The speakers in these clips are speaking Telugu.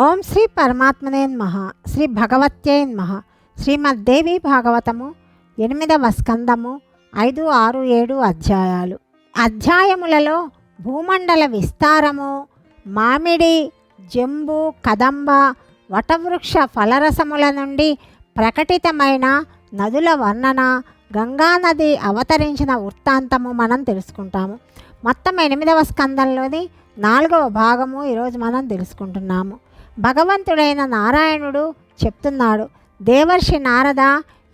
ఓం శ్రీ పరమాత్మనే మహ శ్రీ భగవత్యై మహ శ్రీమద్దేవి భాగవతము ఎనిమిదవ స్కందము ఐదు ఆరు ఏడు అధ్యాయాలు. అధ్యాయములలో భూమండల విస్తారము మామిడి జంబు కదంబ వటవృక్ష ఫలరసముల నుండి ప్రకటితమైన నదుల వర్ణన గంగానది అవతరించిన వృత్తాంతము మనం తెలుసుకుంటాము. మొత్తం ఎనిమిదవ స్కందంలోని నాలుగవ భాగము ఈరోజు మనం తెలుసుకుంటున్నాము. భగవంతుడైన నారాయణుడు చెప్తున్నాడు దేవర్షి నారద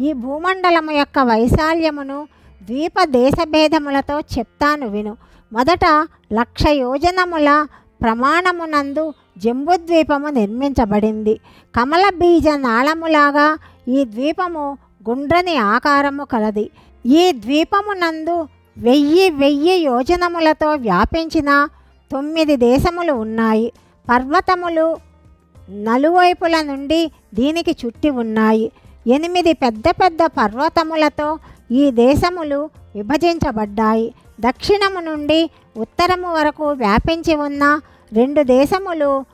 ఈ భూమండలము యొక్క వైశాల్యమును ద్వీప దేశభేదములతో చెప్తాను విను. మొదట లక్ష యోజనముల ప్రమాణమునందు జంబుద్వీపము నిర్మించబడింది. కమల బీజ నాళములాగా ఈ ద్వీపము గుండ్రని ఆకారము కలది. ఈ ద్వీపమునందు వెయ్యి వెయ్యి యోజనములతో వ్యాపించిన తొమ్మిది దేశములు ఉన్నాయి. పర్వతములు నలువైపుల నుండి దీనికి చుట్టి ఉన్నాయి. ఎనిమిది పెద్ద పెద్ద పర్వతములతో ఈ దేశములు విభజించబడ్డాయి. దక్షిణము నుండి ఉత్తరము వరకు వ్యాపించి ఉన్న రెండు దేశములు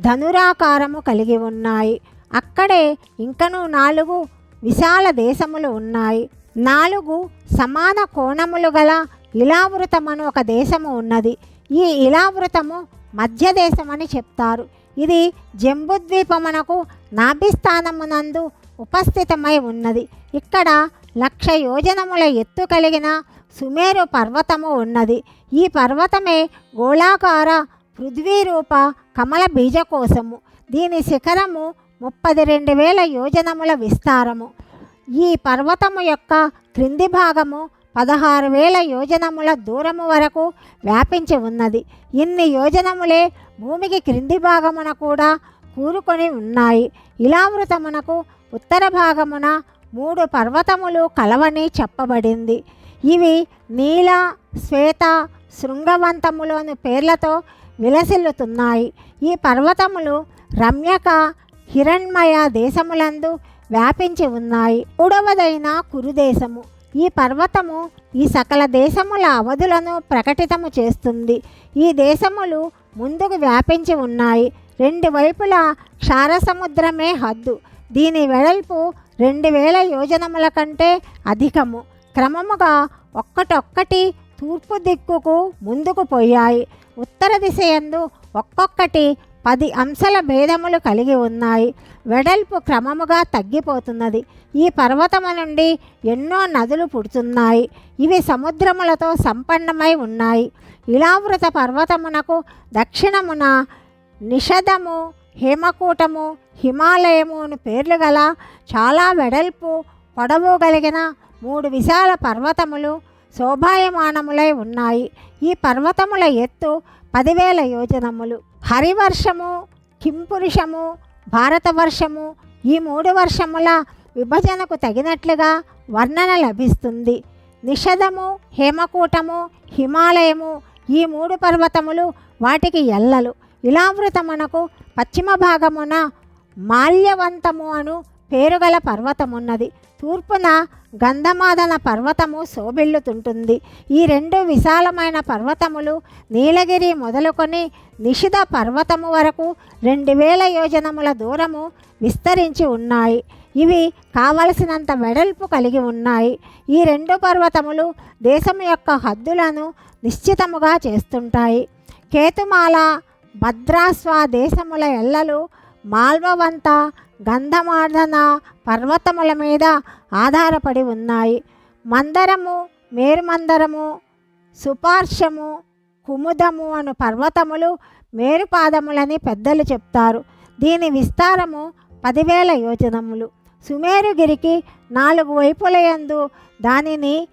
ధనురాకారము కలిగి ఉన్నాయి. అక్కడే ఇంకను నాలుగు విశాల దేశములు ఉన్నాయి. నాలుగు సమాన కోణములు గల ఇలావృతమను ఒక దేశము ఉన్నది. ఈ ఇలావృతము మధ్య దేశమని చెప్తారు. ఇది జంబుద్వీపమునకు నాభిస్థానమునందు ఉపస్థితమై ఉన్నది. ఇక్కడ లక్ష యోజనముల ఎత్తు కలిగిన సుమేరు పర్వతము ఉన్నది. ఈ పర్వతమే గోళాకార పృథ్వీరూప కమల బీజకోశము. దీని శిఖరము ముప్పది రెండు వేల యోజనముల విస్తారము. ఈ పర్వతము యొక్క క్రింది భాగము పదహారు వేల యోజనముల దూరము వరకు వ్యాపించి ఉన్నది. ఇన్ని యోజనములే భూమికి క్రింది భాగమున కూడా కూరుకొని ఉన్నాయి. ఇలామృతమునకు ఉత్తర భాగమున మూడు పర్వతములు కలవని చెప్పబడింది. ఇవి నీల శ్వేత శృంగవంతములోని పేర్లతో విలసిల్లుతున్నాయి. ఈ పర్వతములు రమ్యక హిరణ్మయ దేశములందు వ్యాపించి ఉన్నాయి. మూడవదైన కురుదేశము. ఈ పర్వతము ఈ సకల దేశముల అవధులను ప్రకటితము చేస్తుంది. ఈ దేశములు ముందుకు వ్యాపించి ఉన్నాయి. రెండు వైపులా క్షారసముద్రమే హద్దు. దీని వెడల్పు రెండు వేల యోజనముల కంటే అధికము. క్రమముగా ఒక్కటొక్కటి తూర్పు దిక్కుకు ముందుకు పోయాయి. ఉత్తర దిశయందు ఒక్కొక్కటి పది అంశాల భేదములు కలిగి ఉన్నాయి. వెడల్పు క్రమముగా తగ్గిపోతున్నది. ఈ పర్వతము నుండి ఎన్నో నదులు పుడుతున్నాయి. ఇవి సముద్రములతో సంపన్నమై ఉన్నాయి. ఇలావృత పర్వతమునకు దక్షిణమున నిషధము హేమకూటము హిమాలయము అని పేర్లు గల చాలా వెడల్పు పొడవు కలిగిన మూడు విశాల పర్వతములు శోభాయమానములై ఉన్నాయి. ఈ పర్వతముల ఎత్తు పదివేల యోజనములు. హరివర్షము కింపురుషము భారతవర్షము ఈ మూడు వర్షముల విభజనకు తగినట్లుగా వర్ణన లభిస్తుంది. నిషధము హేమకూటము హిమాలయము ఈ మూడు పర్వతములు వాటికి ఎల్లలు. ఇలావృతమునకు పశ్చిమ భాగమున మాల్యవంతము అను పేరుగల పర్వతమున్నది. తూర్పున గంధమాదన పర్వతము శోభిల్లుతుంటుంది. ఈ రెండు విశాలమైన పర్వతములు నీలగిరి మొదలుకొని నిషిధ పర్వతము వరకు రెండు వేల యోజనముల దూరము విస్తరించి ఉన్నాయి. ఇవి కావలసినంత వెడల్పు కలిగి ఉన్నాయి. ఈ రెండు పర్వతములు దేశం యొక్క హద్దులను నిశ్చితముగా చేస్తుంటాయి. కేతుమాల భద్రాస్వ దేశముల ఎల్లలు మాల్వవంత గంధమార్దన పర్వతముల మీద ఆధారపడి ఉన్నాయి. మందరము మేరుమందరము సుపార్శము కుముదము అను పర్వతములు మేరుపాదములని పెద్దలు చెప్తారు. దీని విస్తారము పదివేల యోజనములు. సుమేరుగిరికి నాలుగు వైపులయందు దానిని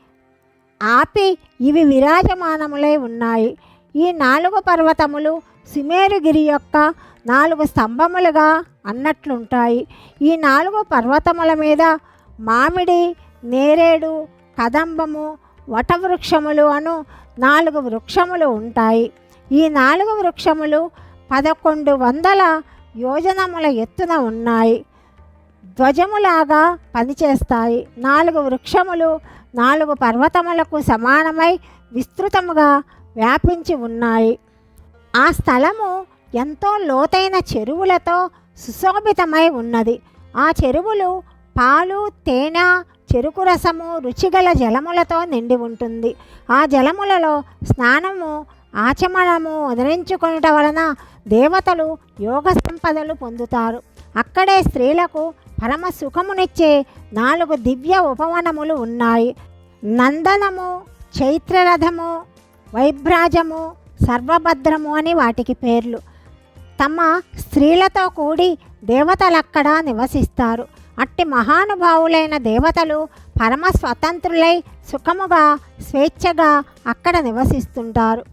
ఆపి ఇవి విరాజమానములై ఉన్నాయి. ఈ నాలుగు పర్వతములు సుమేరుగిరి యొక్క నాలుగు స్తంభములుగా అన్నట్లుంటాయి. ఈ నాలుగు పర్వతముల మీద మామిడి నేరేడు కదంబము వటవృక్షములు అను నాలుగు వృక్షములు ఉంటాయి. ఈ నాలుగు వృక్షములు పదకొండు వందల యోజనముల ఎత్తున ఉన్నాయి. ధ్వజములాగా పనిచేస్తాయి. నాలుగు వృక్షములు నాలుగు పర్వతములకు సమానమై విస్తృతముగా వ్యాపించి ఉన్నాయి. ఆ స్థలము ఎంతో లోతైన చెరువులతో సుశోభితమై ఉన్నది. ఆ చెరువులు పాలు తేనె చెరుకు రసము రుచిగల జలములతో నిండి ఉంటుంది. ఆ జలములలో స్నానము ఆచమనము వదిలించుకొనుట వలన దేవతలు యోగ సంపదలు పొందుతారు. అక్కడే స్త్రీలకు పరమ సుఖమునిచ్చే నాలుగు దివ్య ఉపవనములు ఉన్నాయి. నందనము చైత్రరథము వైభ్రాజము సర్వభద్రము అని వాటికి పేర్లు. తమ స్త్రీలతో కూడి దేవతలక్కడ నివసిస్తారు. అట్టి మహానుభావులైన దేవతలు పరమ స్వతంత్రులై సుఖముగా స్వేచ్ఛగా అక్కడ నివసిస్తుంటారు.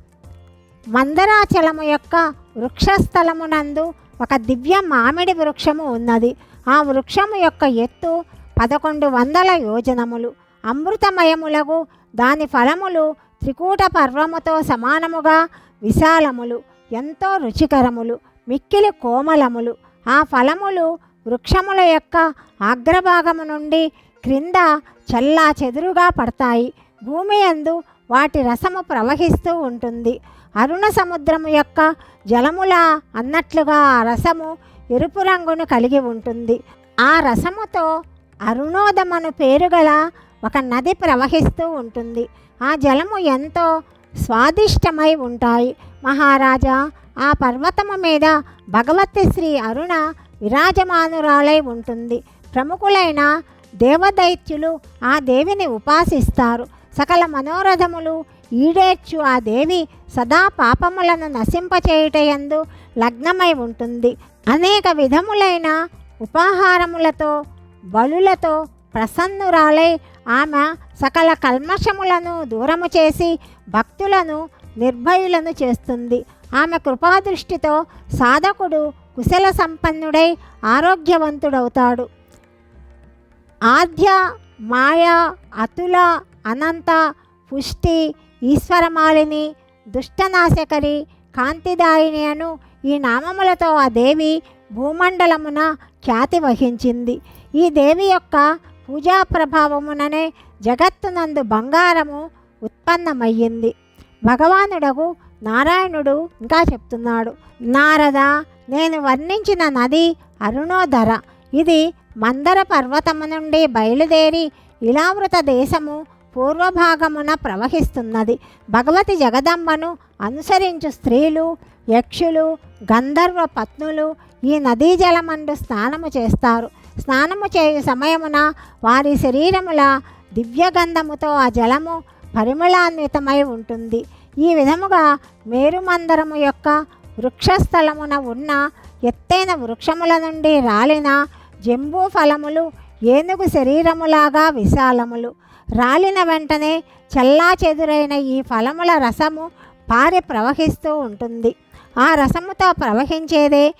మందరాచలము యొక్క వృక్షస్థలమునందు ఒక దివ్య మామిడి వృక్షము ఉన్నది. ఆ వృక్షము యొక్క ఎత్తు పదకొండు వందల యోజనములు. అమృతమయములకు దాని ఫలములు త్రికూట పర్వముతో సమానముగా విశాలములు ఎంతో రుచికరములు మిక్కిలి కోమలములు. ఆ ఫలములు వృక్షముల యొక్క అగ్రభాగము నుండి క్రింద చల్లా చెదురుగా పడతాయి. భూమి యందు వాటి రసము ప్రవహిస్తూ ఉంటుంది. అరుణ సముద్రము యొక్క జలముల అన్నట్లుగా ఆ రసము ఎరుపు రంగును కలిగి ఉంటుంది. ఆ రసముతో అరుణోదమను పేరుగల ఒక నది ప్రవహిస్తూ ఉంటుంది. ఆ జలము ఎంతో స్వాదిష్టమై ఉంటాయి. మహారాజా ఆ పర్వతము మీద భగవతి శ్రీ అరుణ విరాజమానురాలై ఉంటుంది. ప్రముఖులైన దేవదైత్యులు ఆ దేవిని ఉపాసిస్తారు. సకల మనోరథములు ఈడేర్చు ఆ దేవి సదా పాపములను నశింపచేయుటయందు లగ్నమై ఉంటుంది. అనేక విధములైన ఉపాహారములతో బలులతో ప్రసన్నురాలై ఆమె సకల కల్మషములను దూరము చేసి భక్తులను నిర్భయులను చేస్తుంది. ఆమె కృపాదృష్టితో సాధకుడు కుశల సంపన్నుడై ఆరోగ్యవంతుడవుతాడు. ఆద్య మాయ అతుల అనంత పుష్టి ఈశ్వరమాలిని దుష్టనాశకరి కాంతిదాయిని అను ఈ నామములతో ఆ దేవి భూమండలమున ఖ్యాతి వహించింది. ఈ దేవి యొక్క పూజా ప్రభావముననే జగత్తునందు బంగారము ఉత్పన్నమయ్యింది. భగవానుడగు నారాయణుడు ఇంకా చెప్తున్నాడు నారద నేను వర్ణించిన నది అరుణోధర ఇది మందర పర్వతము నుండి బయలుదేరి ఇలావృత దేశము పూర్వభాగమున ప్రవహిస్తున్నది. భగవతి జగదంబను అనుసరించు స్త్రీలు యక్షులు గంధర్వ పత్నులు ఈ నదీ జలమందు స్నానము చేస్తారు. స్నానము చేయు సమయమున వారి శరీరముల దివ్యగంధముతో ఆ జలము పరిమళాన్వితమై ఉంటుంది. ఈ విధముగా మేరుమందరము యొక్క వృక్షస్థలమున ఉన్న ఎత్తైన వృక్షముల నుండి రాలిన జంబూ ఫలములు ఏనుగు శరీరములాగా విశాలములు. రాలిన వెంటనే చల్లా చెదురైన ఈ ఫలముల రసము పారి ప్రవహిస్తూ ఉంటుంది. ఆ రసముతో ప్రవహించేదే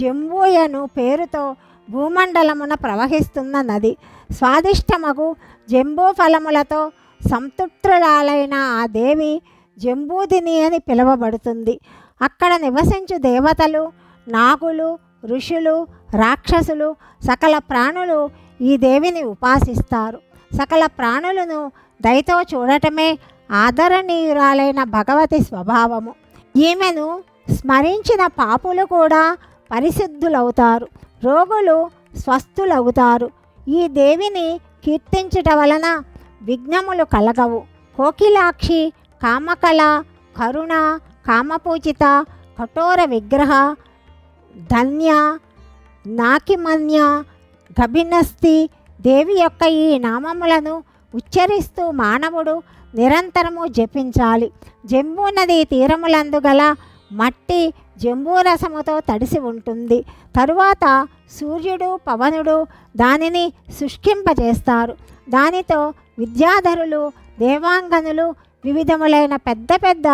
జంబూయను పేరుతో భూమండలమున ప్రవహిస్తున్న నది స్వాదిష్టమగు జంబూ ఫలములతో సంతృప్తురాలైన ఆ దేవి జంబూదిని అని పిలువబడుతుంది. అక్కడ నివసించు దేవతలు నాగులు ఋషులు రాక్షసులు సకల ప్రాణులు ఈ దేవిని ఉపాసిస్తారు. సకల ప్రాణులను దయతో చూడటమే ఆదరణీయురాలైన భగవతి స్వభావము. ఈమెను స్మరించిన పాపులు కూడా పరిశుద్ధులవుతారు. రోగులు స్వస్థులవుతారు. ఈ దేవిని కీర్తించుట వలన విఘ్నములు కలగవు. కోకిలాక్షి కామకళ కరుణ కామపూజిత కఠోర విగ్రహ ధన్య నాకిమన్య గభినస్తి దేవి యొక్క ఈ నామములను ఉచ్చరిస్తూ మానవుడు నిరంతరము జపించాలి. జంబూ నది తీరములందు గల మట్టి జంబూ రసముతో తడిసి ఉంటుంది. తరువాత సూర్యుడు పవనుడు దానిని శుష్కింపజేస్తారు. దానితో విద్యాధరులు దేవాంగనులు వివిధములైన పెద్ద పెద్ద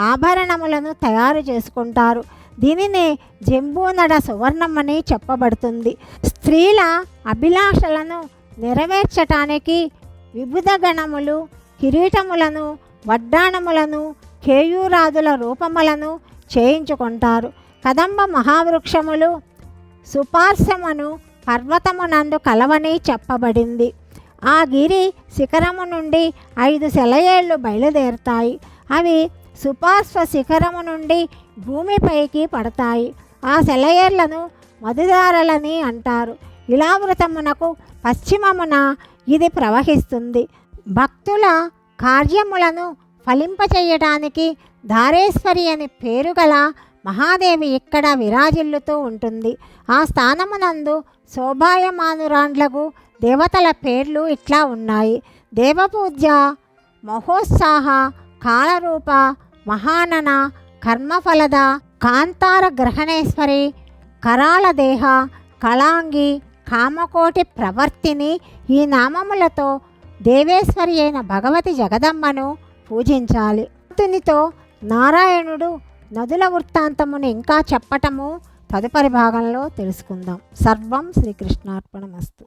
ఆభరణములను తయారు చేసుకుంటారు. దీనినే జంబూనడ సువర్ణమని చెప్పబడుతుంది. స్త్రీల అభిలాషలను నెరవేర్చటానికి విబుధ గణములు కిరీటములను వడ్డాణములను కేయూరాదుల రూపములను చేయించుకుంటారు. కదంబ మహావృక్షములు సుపార్శమును పర్వతమునందు కలవని చెప్పబడింది. ఆ గిరి శిఖరము నుండి ఐదు సెలయేళ్ళు బయలుదేరుతాయి. అవి సుపార్శ్వ శిఖరము నుండి భూమిపైకి పడతాయి. ఆ సెలయేర్లను మధుదారలని అంటారు. ఇలావృతమునకు పశ్చిమమున ఇది ప్రవహిస్తుంది. భక్తుల కార్యములను ఫలింపచేయడానికి ధారేశ్వరి అని పేరు గల మహాదేవి ఇక్కడ విరాజిల్లుతూ ఉంటుంది. ఆ స్థానమునందు శోభాయమానురాండ్లకు దేవతల పేర్లు ఇట్లా ఉన్నాయి. దేవపూజ మహోత్సాహ కాళరూప మహానన కర్మఫలద కాంతార గ్రహణేశ్వరి కరాళ దేహ కళాంగి కామకోటి ప్రవర్తిని ఈ నామములతో దేవేశ్వరి అయిన భగవతి జగదమ్మను పూజించాలి. భక్తునితో నారాయణుడు నదుల వృత్తాంతమును ఇంకా చెప్పటము తదుపరి భాగంలో తెలుసుకుందాం. సర్వం శ్రీకృష్ణార్పణమస్తు.